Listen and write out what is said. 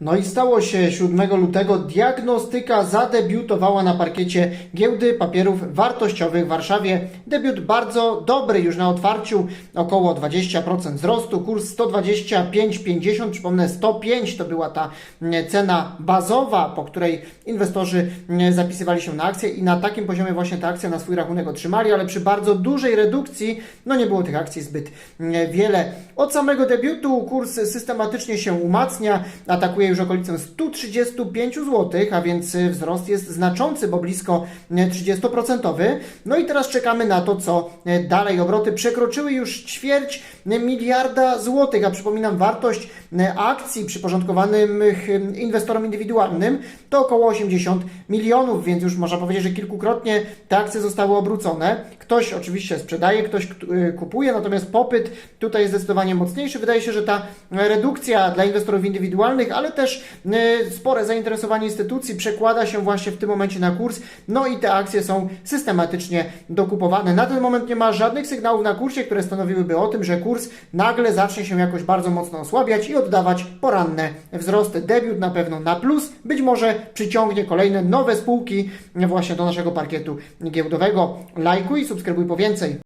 No i stało się 7 lutego. Diagnostyka zadebiutowała na parkiecie giełdy papierów wartościowych w Warszawie. Debiut bardzo dobry już na otwarciu, około 20% wzrostu. Kurs 125,50, przypomnę 105 to była ta cena bazowa, po której inwestorzy zapisywali się na akcje i na takim poziomie właśnie te akcje na swój rachunek otrzymali, ale przy bardzo dużej redukcji, no nie było tych akcji zbyt wiele. Od samego debiutu kurs systematycznie się umacnia, atakuje już okolicę 135 zł, a więc y, wzrost jest znaczący, bo blisko y, 30%. No i teraz czekamy na to, co y, dalej. Obroty przekroczyły już ćwierć miliarda złotych, a przypominam, wartość akcji przyporządkowanym y, inwestorom indywidualnym to około 80 milionów, więc już można powiedzieć, że kilkukrotnie te akcje zostały obrócone. Ktoś oczywiście sprzedaje, ktoś kupuje, natomiast popyt tutaj jest zdecydowanie mocniejszy. Wydaje się, że ta redukcja dla inwestorów indywidualnych, ale też y, spore zainteresowanie instytucji przekłada się właśnie w tym momencie na kurs, no i te akcje są systematycznie dokupowane. Na ten moment nie ma żadnych sygnałów na kursie, które stanowiłyby o tym, że kurs nagle zacznie się jakoś bardzo mocno osłabiać i oddawać poranne wzrosty. Debiut na pewno na plus, być może przyciągnie kolejne nowe spółki właśnie do naszego parkietu giełdowego. Lajkuj subskrybuj po więcej.